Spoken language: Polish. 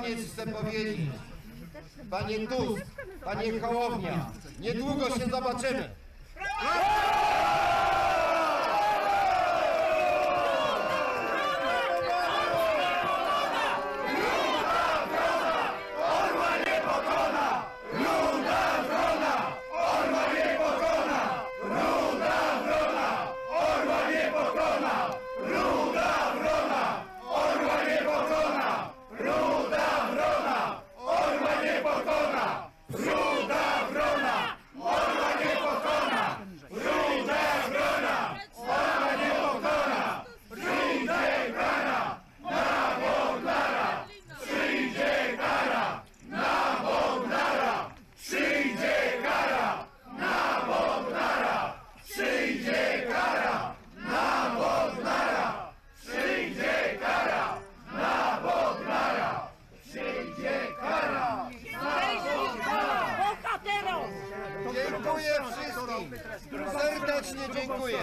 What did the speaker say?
koniec chcę powiedzieć, panie Tusk, panie Hołownia, niedługo się zobaczymy. Serdecznie dziękuję.